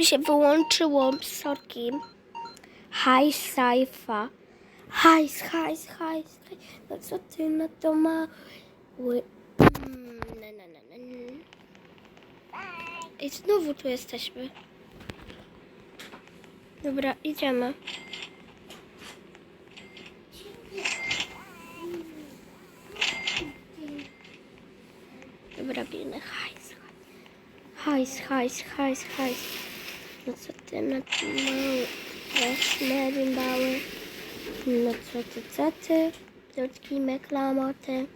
Mi się wyłączyło, sorki. Hajs, sajfa. Hajs, hajs, hajs. hajs. No co ty na to mały? Mm, na, na, na, na. I znowu tu jesteśmy. Dobra, idziemy. Dobra, biegnę. Hajs, hajs, hajs, hajs, hajs. No co ty na to mały? Straszne bimbały. No co ty, co ty? Krótki meklamoty.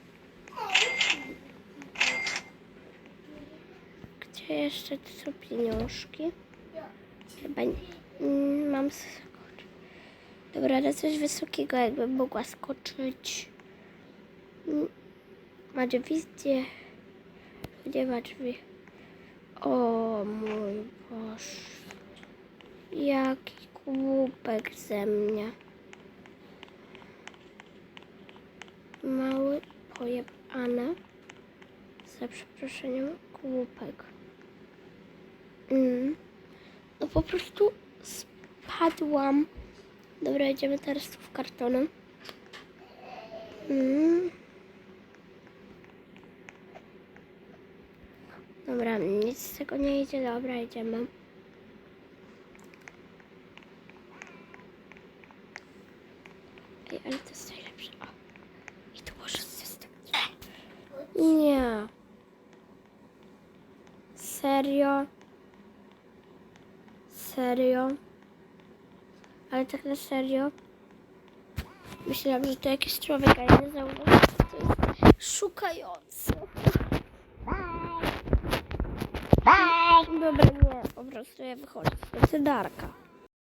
Gdzie jeszcze tu są pieniążki? Chyba nie. Mm, Mam skoczyć. Dobra, ale coś wysokiego jakbym mogła skoczyć. Mm, Ma drzwi gdzie? Gdzie ma drzwi? O mój Boże. Jaki głupek ze mnie. Mały pojebany. Za przeproszeniem głupek. Mm. No po prostu spadłam. Dobra, idziemy teraz tu w kartony. Mm. Dobra, nic z tego nie idzie. Dobra, idziemy. Ale to jest najlepsze. O. I tu może system. Nie. Nie. Serio? Serio? Ale tak na serio? Myślałam, że to jakiś człowiek, a ja nie zauważyłam, że to jest szukający. Bye. Dobra, nie, po prostu ja wychodzę z Darka.